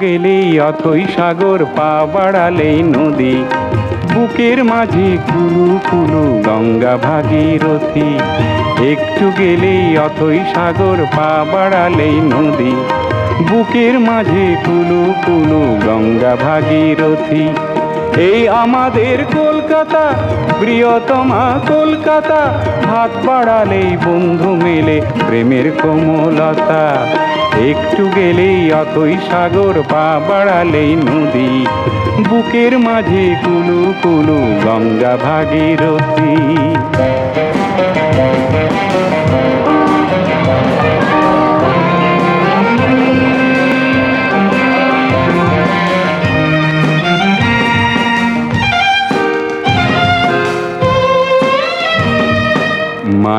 গেলেই অথই সাগর পা বাড়ালেই নদী। বুকের মাঝে কুলু কুলু গঙ্গা ভাগীরথী একটু গেলেই অথই সাগর পা বাড়ালেই নদী। বুকের মাঝে কুলু কুলু গঙ্গা ভাগীরথী এই আমাদের কলকাতা, প্রিয়তমা কলকাতা, হাত বাড়ালেই বন্ধু মেলে প্রেমের কোমলতা। একটু গেলেই অতই সাগর পা বাড়ালেই নদী। বুকের মাঝে কুলু কুলু গঙ্গা ভাগীরথী।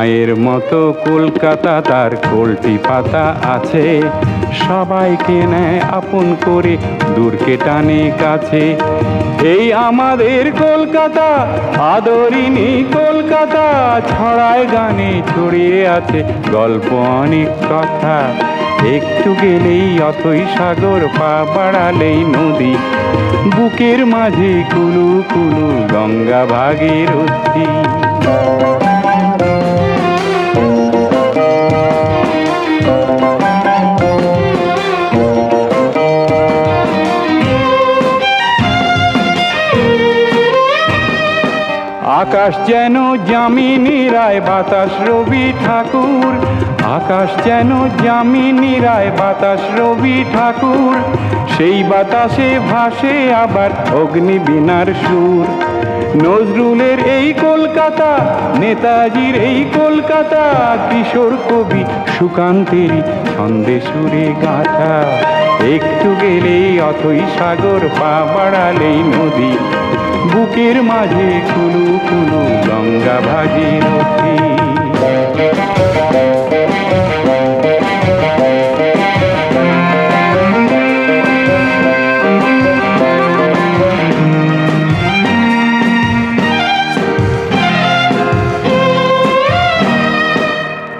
মায়ের মতো কলকাতা, তার কলটি পাতা আছে। সবাইকে নেয় আপন করে, দূরকে টানে কাছে। এই আমাদের কলকাতা আদরিনী কলকাতা, ছড়ায় গানে ছড়িয়ে আছে গল্প অনেক কথা। একটু গেলেই অথই সাগর, পা বাড়ালেই নদী। বুকের মাঝে কুলু কুলু গঙ্গা ভাগীরথী আকাশ যেন জামিনী রায় বাতাস রবি ঠাকুর। আকাশ যেন জামিনী রায় বাতাস রবি ঠাকুর। সেই বাতাসে ভাসে আবার অগ্নি বিনার সুর। নজরুলের এই কলকাতা, নেতাজির এই কলকাতা, কিশোর কবি সুকান্তেরই ছন্দে সুরে গাথা। একটু গেলেই অথই সাগর পা বাড়ালেই নদী। বুকের মাঝে কুলু কুলু গঙ্গা ভাগীরথী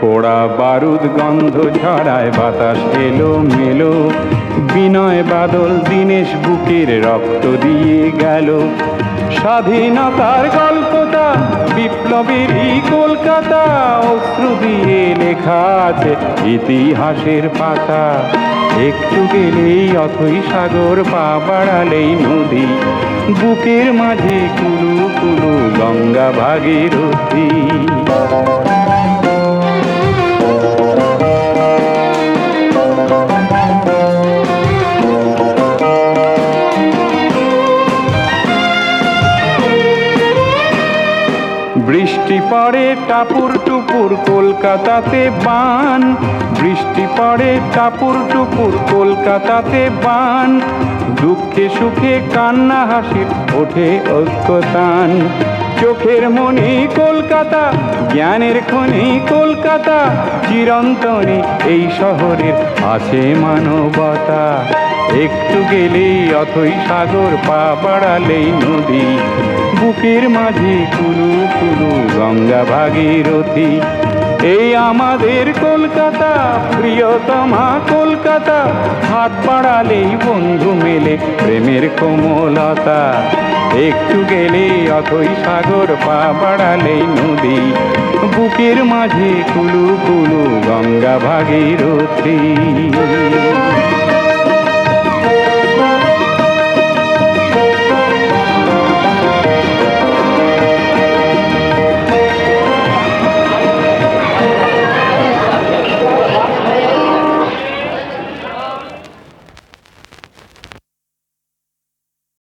পোড়া বারুদ গন্ধ ছড়ায় বাতাস এলো মেলো। বিনয় বাদল দীনেশ বুকের রক্ত দিয়ে গেল। স্বাধীনতার গল্পটা, বিপ্লবের এই কলকাতা, অশ্রু দিয়ে লেখা আছে ইতিহাসের পাতা। একটু গেলেই অথই সাগর, পা বাড়ালেই নদী। বুকের মাঝে কুলু কুলু গঙ্গা ভাগীরথী বৃষ্টি পড়ে টাপুর টুপুর কলকাতাতে বান। বৃষ্টি পড়ে টাপুর টুপুর কলকাতাতে বান। দুঃখে সুখে কান্না হাসির ওঠে ঐক্যতান চোখের মনি কলকাতা, জ্ঞানের খনি কলকাতা। চিরন্তনী এই শহরের আছে মানবতা। একটু গেলেই অথই সাগর পা বাড়ালেই নদী। বুকের মাঝে কুলু কুলু গঙ্গা ভাগীরথী এই আমাদের কলকাতা, প্রিয়তমা কলকাতা। হাত বাড়ালেই বন্ধু মেলে প্রেমের কোমলতা। একটু গেলে অথই সাগর পা বাড়ালেই নদী। বুকের মাঝে কুলু কুলু গঙ্গা ভাগীরথী